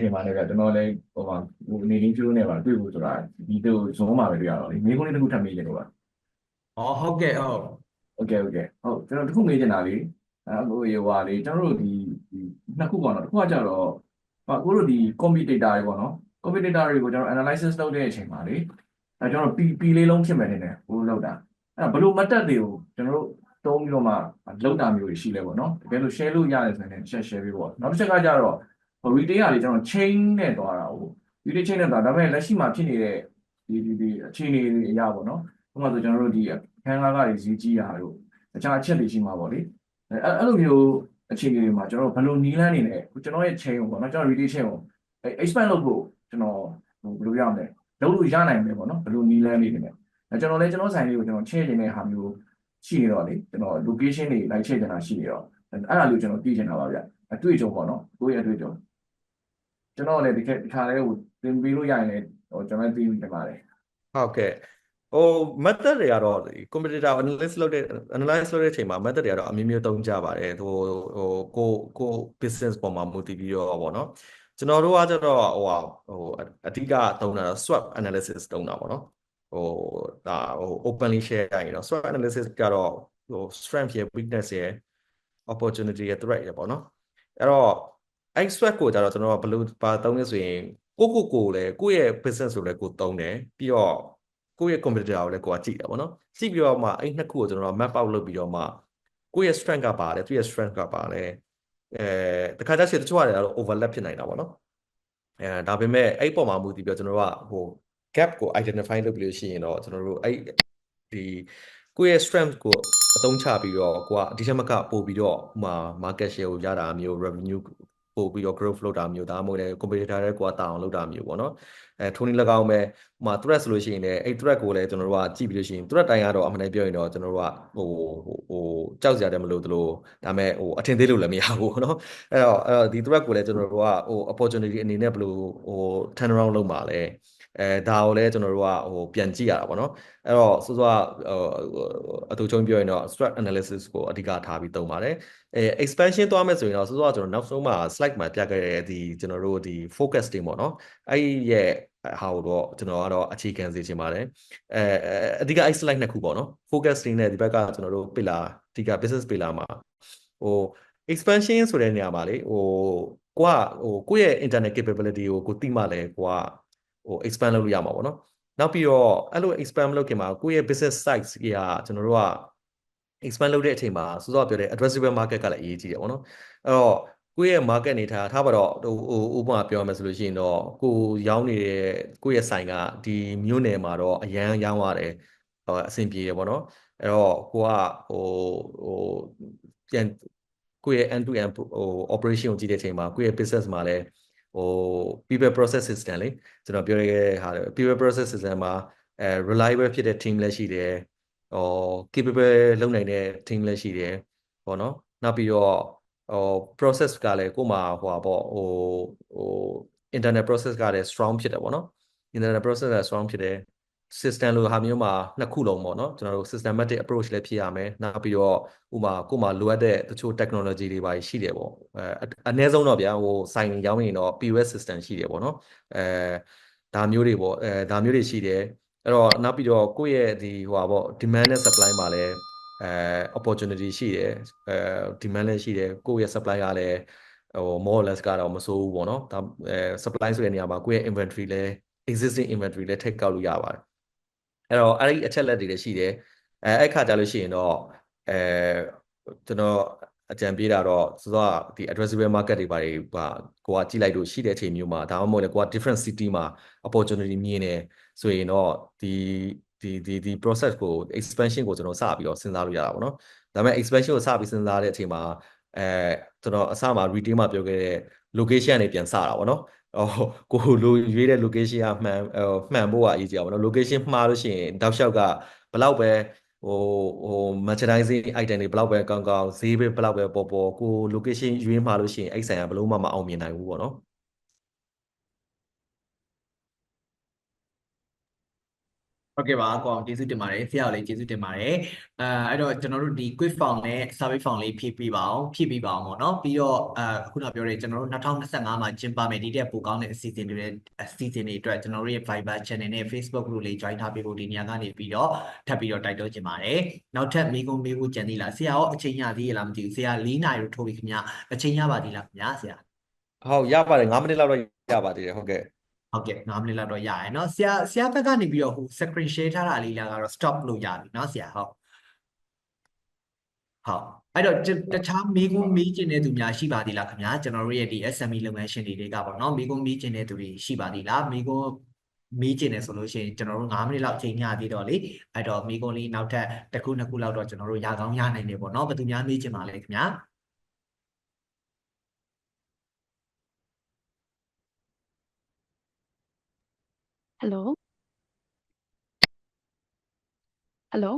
ထင်ပါနဲ့ဗျကျွန်တော်လည်းဟိုမှာဟိုအနေရင်းကျိုးနေပါတွေ့ဖို့ဆိုတာဒီတို့ဇွန်မှာပဲတွေ့ရတော့လေမိကုန်းလေးတစ်ခုထပ်မေးချင်လို့ပါ။အော်ဟုတ်ကဲ့ဟုတ်။ Okay okay ဟုတ်ကျွန်တော်တစ်ခုမေးချင်တာလေအခုဟိုဟာလေကျွန်တော်တို့ဒီနှစ်ခုပေါ့နော်တစ်ခုကကြတော့အခုတို့ဒီ compute data တွေပေါ့နော် compute data တွေကိုကျွန်တော် analysis လုပ်တဲ့အချိန်မှာလေအဲကျွန်တော် P P လေးလုံးဖြစ်မယ်နေတယ်ဟိုလောက်တာအဲ့တော့ဘလို့မတက်တွေကိုကျွန်တော်တို့သုံးပြီးတော့မှလောက်တာမျိုးတွေရှိလဲပေါ့နော်တကယ်လို့ share လို့ရတယ်ဆိုရင်လည်း share share ပေးပေါ့နောက်တစ်ချက်ကကြတော့ retail ကလေကျွန်တော် chain နဲ့တွားတာဟို retail chain နဲ့တွားဒါပေမဲ့လက်ရှိမှာဖြစ်နေတဲ့ဒီဒီဒီအခြေအနေတွေအရာပေါ့နော်ဥပမာဆိုကျွန်တော်တို့ဒီခန်းကားကတွေဈေးကြီးတာတို့တခြားအချက်တွေရှိမှာပေါ့လေအဲအဲ့လိုမျိုးအခြေအနေတွေမှာကျွန်တော်ဘယ်လိုနီးလန်းနေလဲကျွန်တော်ရဲ့ chain ကိုပေါ့နော်ကျွန်တော် retail chain ကိုအဲ expand လုပ်ဖို့ကျွန်တော်ဟိုဘယ်လိုရမလဲလုပ်လို့ရနိုင်မယ်ပေါ့နော်ဘယ်လိုနီးလန်းနေနေလဲအဲကျွန်တော်လည်းကျွန်တော်ဆိုင်လေးကိုကျွန်တော် share နေတဲ့ဟာမျိုးရှိနေတော့လေကျွန်တော် location တွေလိုက် share နေတာရှိနေတော့အဲ့ဒါလေးကိုကျွန်တော်သိချင်တာပါဗျအတွေ့အကြုံပေါ့နော်ကိုယ့်ရဲ့အတွေ့အကြုံ ကျွန်တော်လည်းဒီခက်ဒီခါလေးကိုသင်ပေးလို့ရရင်လည်းဟိုကျွန်တော်သိနေပါတယ်ဟုတ်ကဲ့ဟို method တွေကတော့ဒီ competitor analysis လုပ်တဲ့ analyze လုပ်တဲ့အချိန်မှာ method တွေကတော့အမျိုးမျိုးသုံးကြပါတယ်ဟိုဟိုကိုကို business ပေါ်မှာမူတည်ပြီးတော့ပေါ့နော်ကျွန်တော်တို့ကကျတော့ဟိုဟာဟိုအဓိကသုံးတာတော့ SWOT analysis သုံးတာပေါ့နော်ဟိုဒါဟို openly share ရရင်တော့ SWOT analysis ကတော့ဟို strength ရယ် weakness ရယ် opportunity ရယ် threat ရယ်ပေါ့နော်အဲ့တော့ အဲ့ SWOT ကိုကျတော့ကျွန်တော်ကဘယ်လိုပါသုံးလဲဆိုရင်ကိုကိုကိုလည်းကိုယ့်ရဲ့ business ကိုလည်းကိုသုံးတယ်ပြီးတော့ကိုယ့်ရဲ့ competitor ကိုလည်းကိုကကြည့်တယ်ပေါ့နော်ကြည့်ပြီးတော့မှအဲ့နှစ်ခုကိုကျွန်တော် map out လုပ်ပြီးတော့မှကိုယ့်ရဲ့ strength ကပါလဲသူ့ရဲ့ strength ကပါလဲအဲတခါကျရင်တချို့ရတယ်တော့ overlap ဖြစ်နိုင်တာပေါ့နော်အဲဒါပေမဲ့အဲ့ပုံမှာမူတည်ပြီးတော့ကျွန်တော်တို့ကဟို gap ကို identify လုပ်ပြီးလို့ရှိရင်တော့ကျွန်တော်တို့အဲ့ဒီကိုယ့်ရဲ့ strength ကိုအသုံးချပြီးတော့ကိုကဒီချက်မကပို့ပြီးတော့ဟိုမှာ market share ကိုရတာမျိုး revenue ပို့ပြီးတော့ growth လုပ်တာမျိုးဒါမှမဟုတ်လည်း competitor တွေကွာတာအောင်လုပ်တာမျိုးပေါ့နော်အဲထိုးနည်း၎င်းပဲဟိုမှာ threat ဆိုလို့ရှိရင်လည်းအဲ့ threat ကိုလည်းကျွန်တော်တို့ကကြည့်ပြီးလို့ရှိရင် threat တိုင်းကတော့အမှန်တည်းပြောရင်တော့ကျွန်တော်တို့ကဟိုဟိုကြောက်စရာတည်းမလို့သလိုဒါမဲ့ဟိုအထင်သေးလို့လည်းမရဘူးပေါ့နော်အဲ့တော့အဲ့တော့ဒီ threat ကိုလည်းကျွန်တော်တို့ကဟို opportunity အနေနဲ့ဘယ်လိုဟို turn around လုပ်ပါလဲ အဲဒါကိုလည်းကျွန်တော်တို့ကဟိုပြန်ကြည့်ရတာပေါ့နော်အဲ့တော့ဆိုဆိုကအတူချုံပြောရင်တော့ threat analysis ကိုအဓိကထားပြီးသုံးပါတယ်အဲ expansion သွားမယ်ဆိုရင်တော့ဆိုဆိုကကျွန်တော်နောက်ဆုံးမှာ slide မှာပြခဲ့တဲ့ဒီကျွန်တော်တို့ဒီ focus တင်ပေါ့နော်အဲ့ရဲ့ဟာကိုတော့ကျွန်တော်ကတော့အခြေခံစေချင်ပါတယ်အဲအဓိက i slide နှစ်ခုပေါ့နော် focus တင်တဲ့ဒီဘက်ကကျွန်တော်တို့ pillar အဓိက business pillar မှာဟို expansion ဆိုတဲ့နေရာမှာလေဟိုကိုကဟိုကိုယ့်ရဲ့ internet capability ကိုကိုသိမှလဲကိုက ဟို expand လုပ်လို့ရမှာပေါ့နော်နောက်ပြီးတော့အဲ့လို expand လုပ်ခင်မှာကိုယ့်ရဲ့ business size ကြီးကကျွန်တော်တို့က expand လုပ်တဲ့အချိန်မှာစောစောပြောတဲ့ addressable market ကလည်းအရေးကြီးတယ်ပေါ့နော်အဲ့တော့ကိုယ့်ရဲ့ market နေထားထားပါတော့ဟိုဥပမာပြောမယ်ဆိုလို့ရှိရင်တော့ကိုရောင်းနေတဲ့ကိုယ့်ရဲ့ဆိုင်ကဒီမြို့နယ်မှာတော့အရန်ရောင်းရတယ်အဆင်ပြေတယ်ပေါ့နော်အဲ့တော့ကိုကဟိုဟိုပြန်ကိုယ့်ရဲ့ end to end ဟို operation ကိုကြည့်တဲ့အချိန်မှာကိုယ့်ရဲ့ business မှာလည်း ဟို people process system လေကျွန်တော်ပြောရခဲ့ဟာ people process system မှာအဲ reliable ဖြစ်တဲ့ team လည်းရှိတယ်ဟို capable လုပ်နိုင်တဲ့ team လည်းရှိတယ်ပေါ့နော်နောက်ပြီးတော့ဟို process ကလည်းကို့မှာဟိုပါပေါ့ဟိုဟို internet process ကလည်း strong ဖြစ်တယ်ပေါ့နော် internet process က strong ဖြစ်တယ် system လိုဟာမျိုးမှာနှစ်ခုလုံးပေါ့နော်ကျွန်တော်တို့ systematic approach လည်းဖြစ်ရမယ်နောက်ပြီးတော့ဥမာကို့မှာလိုအပ်တဲ့တချို့ technology တွေပါရှိတယ်ပေါ့အဲအနည်းဆုံးတော့ဗျာဟိုဆိုင်ရောင်းရင်တော့ POS system ရှိတယ်ပေါ့နော်အဲဒါမျိုးတွေပေါ့အဲဒါမျိုးတွေရှိတယ်အဲ့တော့နောက်ပြီးတော့ကိုယ့်ရဲ့ဒီဟိုပါပေါ့ demand နဲ့ supply မှာလည်းအဲ opportunity ရှိတယ်အဲ demand လည်းရှိတယ်ကိုယ့်ရဲ့ supply ကလည်းဟို more or less ကတော့မစိုးဘူးပေါ့နော်ဒါအဲ supply ဆိုတဲ့နေရာမှာကိုယ့်ရဲ့ inventory လည်း existing inventory လည်းထည့်ကောက်လို့ရပါတယ် အဲ့တော့အဲ့ဒီအချက်လက်တွေလည်းရှိတယ်အဲအဲ့ခါကြလို့ရှိရင်တော့အဲကျွန်တော်အကြံပေးတာတော့စောစောဒီ addressable market တွေပါတွေပါကိုကကြည့်လိုက်လို့ရှိတဲ့အချိန်မျိုးမှာဒါမှမဟုတ်လေကိုက different city မှာ opportunity မြင်နေဆိုရင်တော့ဒီဒီဒီဒီ process ကို expansion ကိုကျွန်တော်စပြီးတော့စဉ်းစားလို့ရတာပေါ့နော်ဒါပေမဲ့ expansion ကိုစပြီးစဉ်းစားတဲ့အချိန်မှာအဲကျွန်တော်အစမှာ retail မှာပြောခဲ့တဲ့ location ကနေပြန်စတာပေါ့နော် ဟိုကိုလိုရွေးတဲ့ location ကမှန်ဟိုမှန်ဖို့ကအရေးကြီးအောင်နော် location မှားလို့ရှိရင်တောက်လျှောက်ကဘလောက်ပဲဟိုဟို merchandising item တွေဘလောက်ပဲကောင်းကောင်းဈေးပဲဘလောက်ပဲပေါ်ပေါ်ကို location ရွေးမှာလို့ရှိရင်အဲ့ဆိုင်ကဘလို့မှမအောင်မြင်နိုင်ဘူးပေါ့နော် ဟုတ်ကဲ့ပါကိုအောင်ကျေးဇူးတင်ပါတယ်ဆရာကိုလည်းကျေးဇူးတင်ပါတယ်အဲအဲ့တော့ကျွန်တော်တို့ဒီ quiz form နဲ့ survey form လေးဖြည့်ပေးပါအောင်ဖြည့်ပေးပါအောင်ပေါ့နော်ပြီးတော့အဲခုနပြောတဲ့ကျွန်တော်တို့2025မှာကျင်းပမယ်ဒီတက်ပိုကောင်းတဲ့အစီအစဉ်တွေအစီအစဉ်တွေအတွက်ကျွန်တော်တို့ရဲ့ Viber channel နဲ့ Facebook group လေး join ထားပေးဖို့ဒီနေရာကနေပြီးတော့ထပ်ပြီးတော့တိုက်တွန်းချင်ပါတယ်နောက်ထပ်မိကုံးမေးဖို့ကြံသေးလားဆရာရောအချိန်ရသေးရလားမသိဘူးဆရာ၄နာရီလို့ထိုးပြီခင်ဗျအချိန်ရပါသေးလားခင်ဗျဆရာဟုတ်ရပါတယ်9မိနစ်လောက်တော့ရပါသေးတယ်ဟုတ်ကဲ့ ဟုတ်ကဲ့9မိနစ်လောက်တော့ရရယ်เนาะဆရာဆရာဘက်ကနေပြီးတော့ဟို screen share ထားတာလေးလာကတော့ stop လို့ရပြီเนาะဆရာဟုတ်ဟုတ်အဲ့တော့တတခြားမေးခွန်းမေးချင်တဲ့သူများရှိပါသေးလားခင်ဗျာကျွန်တော်တို့ရဲ့ဒီ SME လုပ်ငန်းရှင်တွေတွေကပေါ့နော်မေးခွန်းမေးချင်တဲ့သူတွေရှိပါသေးလားမေးခွန်းမေးချင်တယ်ဆိုလို့ရှိရင်ကျွန်တော်တို့9မိနစ်လောက်အချိန်ညသေးတော့လေအဲ့တော့မေးခွန်းလေးနောက်ထပ်တစ်ခုနှစ်ခုလောက်တော့ကျွန်တော်တို့ရကောင်းရနိုင်တယ်ပေါ့နော်ဘယ်သူများမေးချင်ပါလဲခင်ဗျာ ဟယ်လိုဟယ်လို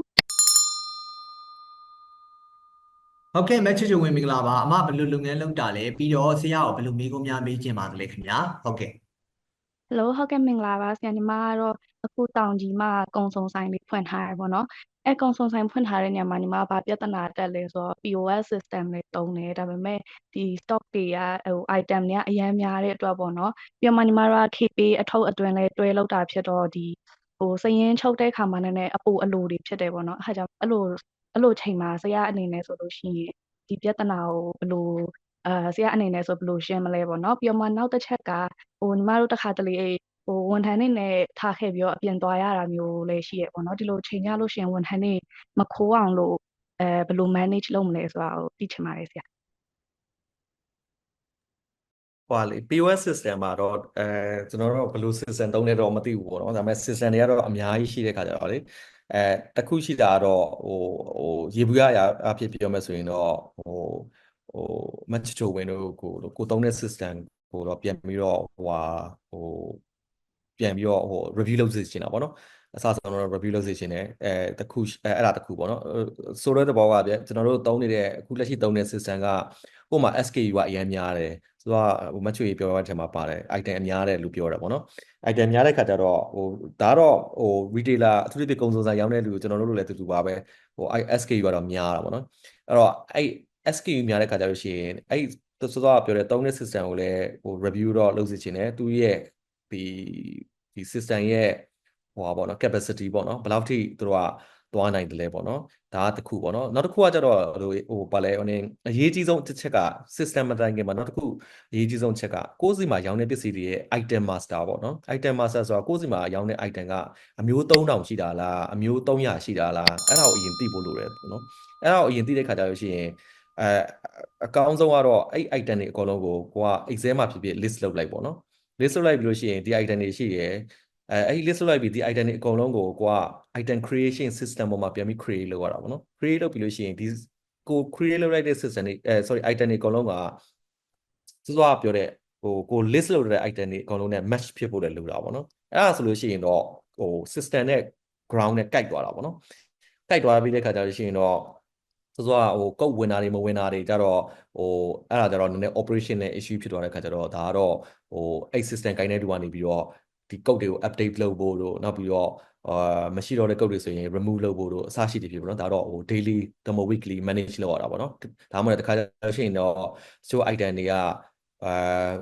ဟုတ်ကဲ့မက်ချစ်ချဝင်မင်္ဂလာပါအမဘယ်လိုလုပ်ငန်းလုပ်တာလဲပြီးတော့ဆရာကိုဘယ်လိုမေးခွန်းများမေးချင်ပါသလဲခင်ဗျာဟုတ်ကဲ့ဟယ်လိုဟုတ်ကဲ့မင်္ဂလာပါဆရာညီမကတော့ အခုတောင်ကြီးမှာကုံစုံဆိုင်လေးဖွင့်ထားရပေါ့နော်အဲကုံစုံဆိုင်ဖွင့်ထားတဲ့နေရာမှာညီမကဘာပြဿနာတက်လဲဆိုတော့ POS system လေးတုံးတယ်ဒါပေမဲ့ဒီ stock တွေကဟို item တွေကအများများတဲ့အတွက်ပေါ့နော်ပြီးတော့မှညီမတို့က KP အထုပ်အတွင်းလေးတွဲလောက်တာဖြစ်တော့ဒီဟိုစရင်ချုပ်တဲ့ခါမှာနည်းနည်းအပူအလိုတွေဖြစ်တယ်ပေါ့နော်အဲခါကျအဲ့လိုအဲ့လိုချိန်မှာဆရာအနေနဲ့ဆိုလို့ရှိရင်ဒီပြဿနာကိုဘယ်လိုအာဆရာအနေနဲ့ဆိုဘယ်လိုရှင်းမလဲပေါ့နော်ပြီးတော့မှနောက်တစ်ချက်ကဟိုညီမတို့တစ်ခါတလေ ဟိုဝန်ထမ်းတွေနဲ့ထားခဲ့ပြီးတော့အပြင်သွားရတာမျိုးလည်းရှိရပေါ့နော်ဒီလိုချိန်ကြလို့ရှိရင်ဝန်ထမ်းတွေမခိုးအောင်လို့အဲဘယ်လို manage လုပ်မလဲဆိုတာကိုသိချင်ပါတယ်ဆရာဟွာလေ POS system မှာတော့အဲကျွန်တော်တို့ဘယ်လို system သုံးလဲတော့မသိဘူးပေါ့နော်ဒါပေမဲ့ system တွေကတော့အများကြီးရှိတဲ့ခါကြတော့လေအဲတစ်ခုရှိတာကတော့ဟိုဟိုရေဘူးရအရာအဖြစ်ပြောမယ်ဆိုရင်တော့ဟိုဟို match to win တို့ကိုကိုသုံးတဲ့ system ကိုတော့ပြန်ပြီးတော့ဟိုဟာဟို ပြန်ပြီးတော့ဟို review လုပ်စေချင်တာပေါ့နော်အစားဆုံးတော့ review လုပ်စေချင်တယ်အဲတစ်ခုအဲအဲ့ဒါတစ်ခုပေါ့နော်ဆိုတဲ့သဘောကဗျကျွန်တော်တို့သုံးနေတဲ့အခုလက်ရှိသုံးတဲ့ system ကဟိုမှာ SKU ကအရင်များတယ်ဆိုတော့ဟိုမချွေပြောတဲ့အထက်မှာပါတယ် item အများတယ်လို့ပြောတာပေါ့နော် item များတဲ့ခါကျတော့ဟိုဒါတော့ဟို retailer အထူးသဖြင့်ကုန်စုံဆိုင်ရောင်းတဲ့လူကိုကျွန်တော်တို့လည်းတူတူပါပဲဟို SKU ကတော့များတာပေါ့နော်အဲ့တော့အဲ့ SKU များတဲ့ခါကျလို့ရှိရင်အဲ့စောစောကပြောတဲ့သုံးတဲ့ system ကိုလည်းဟို review တော့လုပ်စေချင်တယ်သူရဲ့ ဒီဒီ system ရဲ့ဟိုပါပေါ့နော် capacity ပေါ့နော်ဘယ်လောက်ထိသူတို့ကသွားနိုင်တယ်လဲပေါ့နော်ဒါကတစ်ခုပေါ့နော်နောက်တစ်ခုကကျတော့ဟိုဟိုပါလဲဟိုနေအရေးကြီးဆုံးတစ်ချက်က system မတိုင်ခင်မှာနောက်တစ်ခုအရေးကြီးဆုံးချက်ကကိုယ့်စီမှာရောင်းတဲ့ပစ္စည်းတွေရဲ့ item master ပေါ့နော် item master ဆိုတာကိုယ့်စီမှာရောင်းတဲ့ item ကအမျိုး3000ရှိတာလားအမျိုး300ရှိတာလားအဲ့ဒါကိုအရင်သိဖို့လိုတယ်ပေါ့နော်အဲ့ဒါကိုအရင်သိတဲ့ခါကျလို့ရှိရင်အဲအကောင်းဆုံးကတော့အဲ့ item တွေအကုန်လုံးကိုကိုက Excel မှာဖြစ်ဖြစ် list လုပ်လိုက်ပေါ့နော် list လုပ်လိုက်ပြီးလို့ရှိရင်ဒီ item တွေရှိရယ်အဲအဲ့ဒီ list လုပ်လိုက်ပြီးဒီ item တွေအကုန်လုံးကိုကိုက item creation system ပေါ်မှာပြန်ပြီး create လုပ်ရတာပေါ့နော် create လုပ်ပြီးလို့ရှိရင်ဒီကို create လုပ်လိုက်တဲ့ system တွေအဲ sorry item တွေအကုန်လုံးကစောစောကပြောတဲ့ဟိုကို list လုပ်တဲ့ item တွေအကုန်လုံးနဲ့ match ဖြစ်ဖို့လည်းလိုတာပေါ့နော်အဲ့ဒါဆိုလို့ရှိရင်တော့ဟို system နဲ့ ground နဲ့ကိုက်သွားတာပေါ့နော်ကိုက်သွားပြီးတဲ့ခါကျလို့ရှိရင်တော့ စောစောကဟိုကုတ်ဝင်တာတွေမဝင်တာတွေကြတော့ဟိုအဲ့ဒါကြတော့နည်းနည်း operation နဲ့ issue ဖြစ်သွားတဲ့ခါကျတော့ဒါကတော့ဟိုအဲ့ system ကိုင်းတဲ့တူကနေပြီးတော့ဒီ code တွေကို update လုပ်ဖို့လို့နောက်ပြီးတော့အာမရှိတော့တဲ့ code တွေဆိုရင် remove လုပ်ဖို့လို့အစရှိတယ်ဖြစ်ပေါ့နော်ဒါတော့ဟို daily ဒါမှ weekly manage လုပ်ရတာပေါ့နော်ဒါမှမဟုတ်တခါကျလို့ရှိရင်တော့ show item တွေကအာ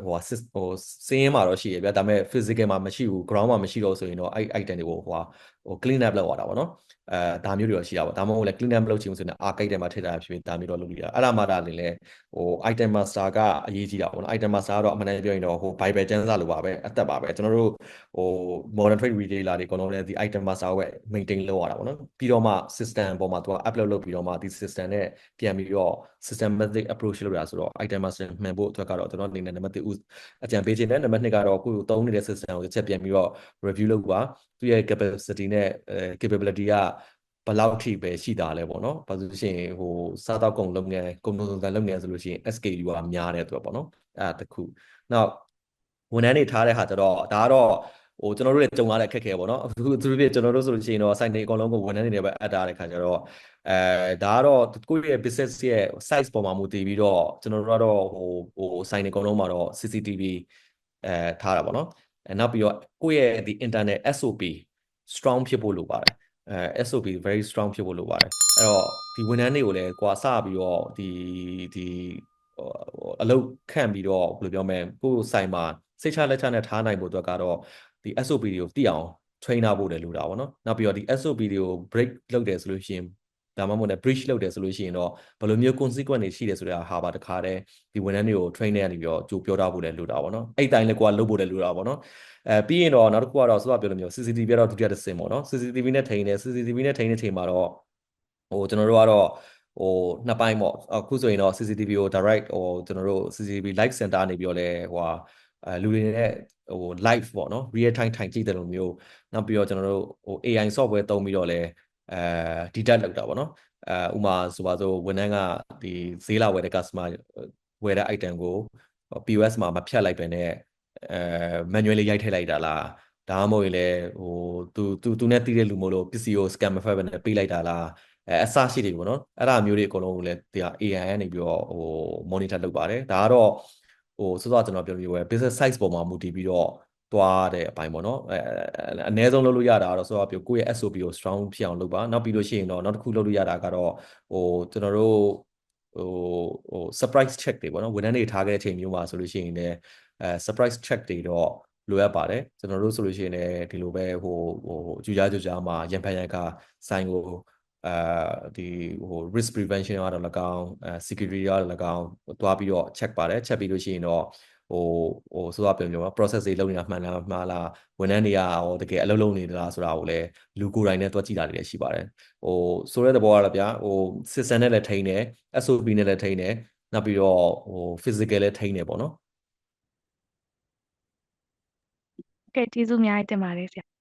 ဟိုဟိုစင်းရင်းမှာတော့ရှိရဗျာဒါပေမဲ့ physical မှာမရှိဘူး ground မှာမရှိတော့ဆိုရင်တော့အဲ့ item တွေကိုဟိုဟို clean up လုပ်ရတာပေါ့နော် အဲဒါမျိုးတွေတော့ရှိတာပေါ့ဒါမှမဟုတ်လည်း clean up လုပ်ချင်ဆိုရင် archive ထဲမှာထည့်ထားတာဖြစ်ဖြစ်ဒါမျိုးတော့လုပ်လို့ရအဲ့ဒါမှဒါလည်းလေဟို item master ကအရေးကြီးတာပေါ့နော် item master ကတော့အမှန်တကယ်ပြောရင်တော့ဟို bible ကျမ်းစာလိုပါပဲအသက်ပါပဲကျွန်တော်တို့ဟို modern trade retailer တွေအကုန်လုံးလည်းဒီ item master ကိုပဲ maintain လုပ်ရတာပေါ့နော်ပြီးတော့မှ system ပေါ်မှာသူက upload လုပ်ပြီးတော့မှဒီ system နဲ့ပြန်ပြီးတော့ systematic approach လုပ်ရဆိုတော့ item master မှန်ဖို့အတွက်ကတော့ကျွန်တော်အနေနဲ့နံပါတ်1အကြံပေးခြင်းနဲ့နံပါတ်2ကတော့ကိုယ်သုံးနေတဲ့ system ကိုတစ်ချက်ပြန်ပြီးတော့ review လုပ်ပါသူရဲ့ capacity နဲ့ capability က ဘယ်လောက်ထိပဲရှိတာလဲပေါ့နော်။ဘာလို့ဆိုရှင်ဟိုစားတောက်ကုန်လုပ်ငန်းကုန်စုံစံလုပ်ငန်းဆိုလို့ရှိရင် SKU ကများတယ်သူကပေါ့နော်။အဲ့ဒါတစ်ခု။နောက်ဝန်ထမ်းတွေထားတဲ့ဟာကျတော့ဒါကတော့ဟိုကျွန်တော်တို့လည်းကြုံရတဲ့အခက်အခဲပေါ့နော်။အခုသူတို့ကျွန်တော်တို့ဆိုလို့ရှိရင်တော့ site တွေအကုန်လုံးကိုဝန်ထမ်းတွေနဲ့ပဲအပ်တာတဲ့ခါကျတော့အဲဒါကတော့ကိုယ့်ရဲ့ business ရဲ့ size ပေါ်မှာမူတည်ပြီးတော့ကျွန်တော်တို့ကတော့ဟိုဟို site တွေအကုန်လုံးမှာတော့ CCTV အဲထားတာပေါ့နော်။အဲနောက်ပြီးတော့ကိုယ့်ရဲ့ဒီ internet SOP strong ဖြစ်ဖို့လိုပါတယ် အဲ SOP very strong ဖြစ်ဖို့လိုပါတယ်အဲ့တော့ဒီဝန်ထမ်းတွေကိုလည်းကိုကစပြီးတော့ဒီဒီဟိုအလုပ်ခန့်ပြီးတော့ဘယ်လိုပြောမလဲကိုယ်ဆိုင်မှာစိတ်ချလက်ချနဲ့ထားနိုင်ဖို့အတွက်ကတော့ဒီ SOP တွေကိုသိအောင် trainer ဖို့လည်းလိုတာပေါ့နော်နောက်ပြီးတော့ဒီ SOP တွေကို break လုပ်တယ်ဆိုလို့ရှိရင် ဒါမှမဟုတ်လည်း breach လုပ်တယ်ဆိုလို့ရှိရင်တော့ဘယ်လိုမျိုး consequence တွေရှိတယ်ဆိုတဲ့ဟာပါတခါတည်းဒီဝန်ထမ်းတွေကို train နေရနေပြီးတော့ကြိုပြောထားဖို့လည်းလိုတာပေါ့နော်အဲ့တိုင်းလည်းကိုကလုပ်ဖို့လည်းလိုတာပေါ့နော်အဲပြီးရင်တော့နောက်တစ်ခုကတော့ဆိုတော့ပြောလို့မျိုး CCTV ကတော့ဒုတိယတစ်ဆင့်ပေါ့နော် CCTV နဲ့ထိန်းတယ် CCTV နဲ့ထိန်းတဲ့ချိန်မှာတော့ဟိုကျွန်တော်တို့ကတော့ဟိုနှစ်ပိုင်းပေါ့အခုဆိုရင်တော့ CCTV ကို direct ဟိုကျွန်တော်တို့ CCTV live center နေပြီးတော့လဲဟိုဟာအဲလူတွေနဲ့ဟို live ပေါ့နော် real time ထိုင်ကြည့်တယ်လို့မျိုးနောက်ပြီးတော့ကျွန်တော်တို့ဟို AI software သုံးပြီးတော့လဲ အဲ detect လုပ်တာပေါ့နော်အဲဥမာဆိုပါစို့ဝန်ထမ်းကဒီဈေးလာဝယ်တဲ့ customer ဝယ်တဲ့ item ကို POS မှာမဖြတ်လိုက်ပဲနဲ့အဲ manually ရိုက်ထည့်လိုက်တာလားဒါမှမဟုတ်ရင်လည်းဟိုသူသူသူနဲ့တီးတဲ့လူမို့လို့ပစ္စည်းကို scam မဖက်ပဲနဲ့ပေးလိုက်တာလားအဲအစရှိတယ်ပေါ့နော်အဲ့ဒါမျိုးတွေအကုန်လုံးကိုလည်းဒီ AI ကနေပြီးတော့ဟို monitor လုပ်ပါတယ်ဒါကတော့ဟိုစောစောကျွန်တော်ပြောပြီးပဲ business size ပေါ်မှာမူတည်ပြီးတော့ သွားတဲ့အပိုင်းပေါ့နော်အဲအနည်းဆုံးလုပ်လို့ရတာကတော့ဆိုတော့ပြောကိုယ့်ရဲ့ SOP ကို strong ဖြစ်အောင်လုပ်ပါနောက်ပြီးလို့ရှိရင်တော့နောက်တစ်ခုလုပ်လို့ရတာကတော့ဟိုကျွန်တော်တို့ဟိုဟို surprise check တွေပေါ့နော်ဝန်ထမ်းတွေထားခဲ့တဲ့အချိန်မျိုးမှာဆိုလို့ရှိရင်လည်းအဲ surprise check တွေတော့လိုအပ်ပါတယ်ကျွန်တော်တို့ဆိုလို့ရှိရင်လည်းဒီလိုပဲဟိုဟိုကြူကြားကြူကြားမှာရန်ဖန်ရန်ကဆိုင်ကိုအဲဒီဟို risk prevention ကတော့၎င်းအဲ security ကတော့၎င်းတွားပြီးတော့ check ပါတယ် check ပြီးလို့ရှိရင်တော့ ဟိုဟိုဆိုတော့ပြောပြော process တွေလုပ်နေတာမှန်လားမှားလားဝန်ထမ်းတွေကရောတကယ်အလုပ်လုပ်နေသလားဆိုတာကိုလည်းလူကိုယ်တိုင်နဲ့တွက်ကြည့်တာတွေလည်းရှိပါတယ်ဟိုဆိုတဲ့သဘောကတော့ဗျာဟို system နဲ့လည်းထိန်းတယ် SOP နဲ့လည်းထိန်းတယ်နောက်ပြီးတော့ဟို physical လည်းထိန်းတယ်ပေါ့နော်ကဲကျေးဇူးအများကြီးတင်ပါတယ်ဆရာ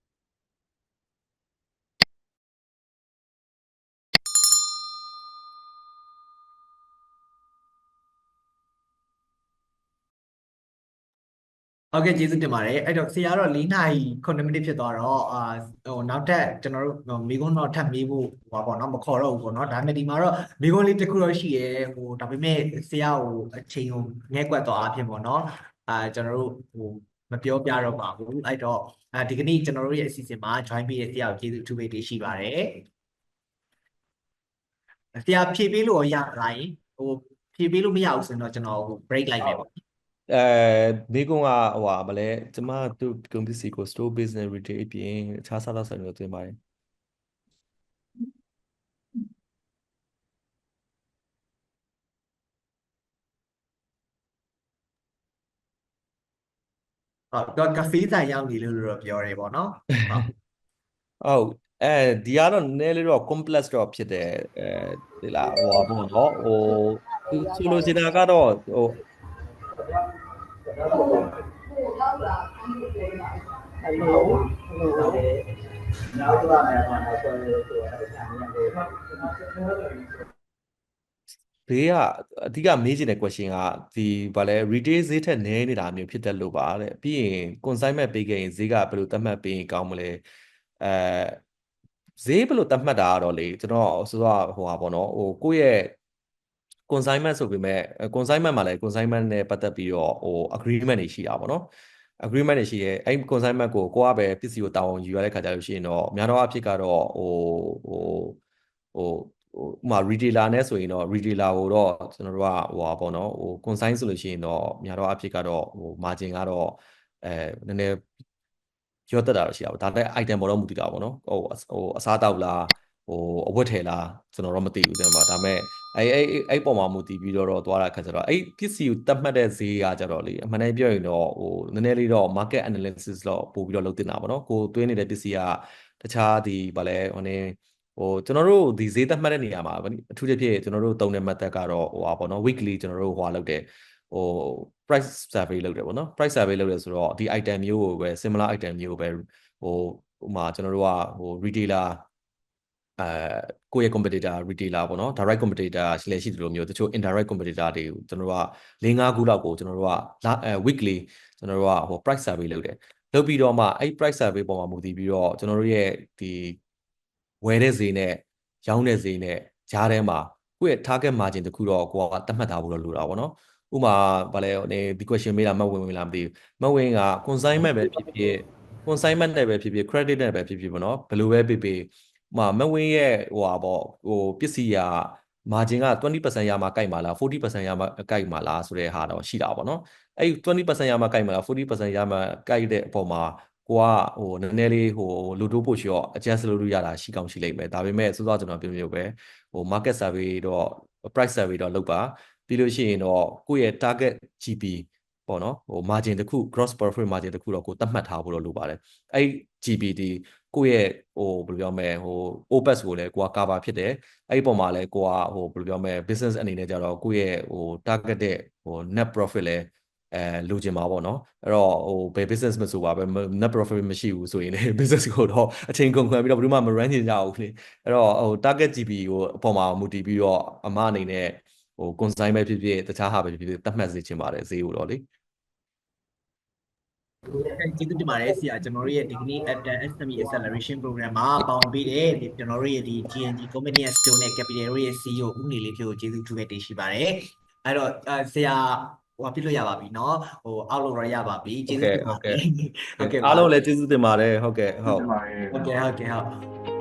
ဟုတ်ကဲ့ကျေးဇူးတင်ပါတယ်အဲ့တော့ဆရာတော့၄နာရီ9မိနစ်ဖြစ်သွားတော့အာဟိုနောက်ထပ်ကျွန်တော်တို့မိကုန်းတော့ထပ်မေးဖို့ဟိုပါပေါ့နော်မခေါ်တော့ဘူးပေါ့နော်ဒါပေမဲ့ဒီမှာတော့မိကုန်းလေးတစ်ခုတော့ရှိရဲဟိုဒါပေမဲ့ဆရာဟိုအချိန်ကိုငဲကွက်တော့အဖြစ်ပေါ့နော်အာကျွန်တော်တို့ဟိုမပြောပြတော့ပါဘူးအဲ့တော့အာဒီကနေ့ကျွန်တော်တို့ရဲ့အစီအစဉ်မှာ join ပေးတဲ့ဆရာကိုကျေးဇူးအထူးပဲတင်ရှိပါတယ်ဆရာဖြည့်ပေးလို့ရလားဟိုဖြည့်ပေးလို့မရဘူးဆိုရင်တော့ကျွန်တော်ဟို break လိုက်မယ်ပေါ့ အဲမိကုန်းကဟိုဟာမလဲကျမတို့ကုန်ပစ္စည်းကို store business retail အပြင်အခြားစားသောက်ဆိုင်တွေတွင်ပါတယ်ဟုတ်တော့ကဖေးဆိုင်ရောက်နေလို့တော့ပြောရဲပေါ့နော်ဟုတ်ဟုတ်အဲဒီကတော့နည်းနည်းလေးတော့ complex တော့ဖြစ်တယ်အဲဒီလားဟိုဟာပေါ့နော်ဟိုသူဆိုလိုချင်တာကတော့ဟို ဘေးကအဓိကမေးချင်တဲ့ question ကဒီဗာလဲ retail ဈေးထက်နည်းနေတာမျိုးဖြစ်တတ်လို့ပါတဲ့ပြီးရင် consignment ပေးခဲ့ရင်ဈေးကဘယ်လိုသတ်မှတ်ပေးရင်ကောင်းမလဲအဲဈေးဘယ်လိုသတ်မှတ်တာကတော့လေကျွန်တော်ဆိုတော့ဟိုဟာပေါ့နော်ဟိုကိုယ့်ရဲ့ consignment ဆိုပေမဲ့ consignment မှာလည်း consignment နဲ့ပတ်သက်ပြီးတော့ဟို agreement တွေရှိတာပေါ့နော် agreement တွေရှိရဲအဲ့ consignment ကိုကိုကပဲပစ္စည်းကိုတာဝန်ယူရတဲ့ခါကျလို့ရှိရင်တော့များသောအားဖြင့်ကတော့ဟိုဟိုဟိုဟိုဥပမာ retailer နဲ့ဆိုရင်တော့ retailer ကိုတော့ကျွန်တော်တို့ကဟိုပါပေါ့နော်ဟို consign ဆိုလို့ရှိရင်တော့များသောအားဖြင့်ကတော့ဟို margin ကတော့အဲနည်းနည်းရောတက်တာတော့ရှိတာပေါ့ဒါလည်း item ပေါ်တော့မူတည်တာပေါ့နော်ဟိုဟိုအစားတောက်လားဟိုအဝတ်ထည်လားကျွန်တော်တော့မသိဘူးတဲ့မှာဒါပေမဲ့ အဲ့အဲ့အဲ့ပုံမှာမူတည်ပြီးတော့တော့သွားတာခါကျတော့အဲ့ပစ္စည်းကိုတတ်မှတ်တဲ့ဈေးကကြတော့လေအမှန်တည်းပြောရင်တော့ဟိုနည်းနည်းလေးတော့ market analysis တော့ပို့ပြီးတော့လုပ်တင်တာပေါ့နော်ကိုသွင်းနေတဲ့ပစ္စည်းကတခြားဒီဗာလဲဟိုနေဟိုကျွန်တော်တို့ဒီဈေးသတ်မှတ်တဲ့နေရာမှာအထူးသဖြင့်ကျွန်တော်တို့သုံးတဲ့ method ကတော့ဟိုပါပေါ့နော် weekly ကျွန်တော်တို့ဟိုဟာလုပ်တယ်ဟို price survey လုပ်တယ်ပေါ့နော် price survey လုပ်တယ်ဆိုတော့ဒီ item မျိုးကိုပဲ similar item မျိုးကိုပဲဟိုဥမာကျွန်တော်တို့ကဟို retailer အဲကိုယ့်ရဲ့ competitor retailer ပေါ့နော် direct competitor ရှိလဲရှိတယ်လို့မျိုးတချို့ indirect competitor တွေကိုကျွန်တော်တို့က၄၅ခုလောက်ကိုကျွန်တော်တို့ကလာအဲ weekly ကျွန်တော်တို့ကဟို price survey လုပ်တယ်လုပ်ပြီးတော့မှအဲ့ price survey ပေါ်မှာမူတည်ပြီးတော့ကျွန်တော်တို့ရဲ့ဒီဝယ်တဲ့ဈေးနဲ့ရောင်းတဲ့ဈေးနဲ့ကြားထဲမှာကိုယ့်ရဲ့ target margin တခုတော့ကိုကသတ်မှတ်ထားဖို့တော့လိုတာပေါ့နော်ဥပမာဗာလဲဒီ question မေးတာမဝင်ဝင်လားမသိဘူးမဝင်က consignment ပဲဖြစ်ဖြစ် consignment နဲ့ပဲဖြစ်ဖြစ် credit နဲ့ပဲဖြစ်ဖြစ်ပေါ့နော်ဘယ်လိုပဲပေးပေးဟို မဝင်းရဲ့ဟိုဟာပေါ့ဟိုပစ္စည်းက margin က20%ရမှာကြိုက်မှာလား40%ရမှာကြိုက်မှာလားဆိုတဲ့ဟာတော့ရှိတာပေါ့နော်အဲ့20%ရမှာကြိုက်မှာလား40%ရမှာကြိုက်တဲ့အပေါ်မှာကိုကဟိုနည်းနည်းလေးဟိုလူတို့ပို့ချော့ adjust လုပ်လို့ရတာရှိကောင်းရှိလိမ့်မယ်ဒါပေမဲ့စောစောကျွန်တော်ပြောမျိုးပဲဟို market survey တော့ price survey တော့လုပ်ပါပြီးလို့ရှိရင်တော့ကိုယ့်ရဲ့ target GP ပေါ့နော်ဟို margin တစ်ခု gross profit margin တစ်ခုတော့ကိုသတ်မှတ်ထားဖို့တော့လိုပါတယ်အဲ့ GP ဒီကိုယ့်ရဲ့ဟိုဘယ်လိုပြောမလဲဟို OPEX ကိုလည်းကိုက cover ဖြစ်တယ်အဲ့ဒီပုံမှာလည်းကိုကဟိုဘယ်လိုပြောမလဲ business အနေနဲ့ကြတော့ကိုယ့်ရဲ့ဟို target တဲ့ဟို net profit လည်းအဲလိုချင်ပါပေါ့နော်အဲ့တော့ဟိုဘယ် business မဆိုပါပဲ net profit မရှိဘူးဆိုရင်လည်း business ကိုတော့အချိန်ကုန်ခံပြီးတော့ဘယ်သူမှမ run ချင်ကြဘူးလေအဲ့တော့ဟို target GP ကိုအပေါ်မှာမူတည်ပြီးတော့အမအနေနဲ့ ဟို consign ပဲဖြစ်ဖြစ်တခြားဟာပဲဖြစ်ဖြစ်သတ်မှတ်စေချင်ပါတယ်ဈေးကိုတော့လေ ကျေးဇူးတင်ပါတယ်ဆရာကျွန်တော်တို့ရဲ့ဒီကနေ့ SME Acceleration Program မှာပေါင်းပေးတဲ့ကျွန်တော်တို့ရဲ့ဒီ GNG Company Stone နဲ့ Capital ရဲ့ CEO ဦးနေလေးဖြိုကိုကျေးဇူးထူးပဲတင်ရှိပါတယ်အဲ့တော့ဆရာဟိုပြလို့ရပါပြီเนาะဟိုအောက်လို့ရရပါပြီကျေးဇူးတင်ပါတယ်ဟုတ်ကဲ့ အားလုံးလည်းကျေးဇူးတင်ပါတယ်ဟုတ်ကဲ့ဟုတ် ပါတယ် ဟုတ်ကဲ့ဟုတ်ကဲ့ဟုတ်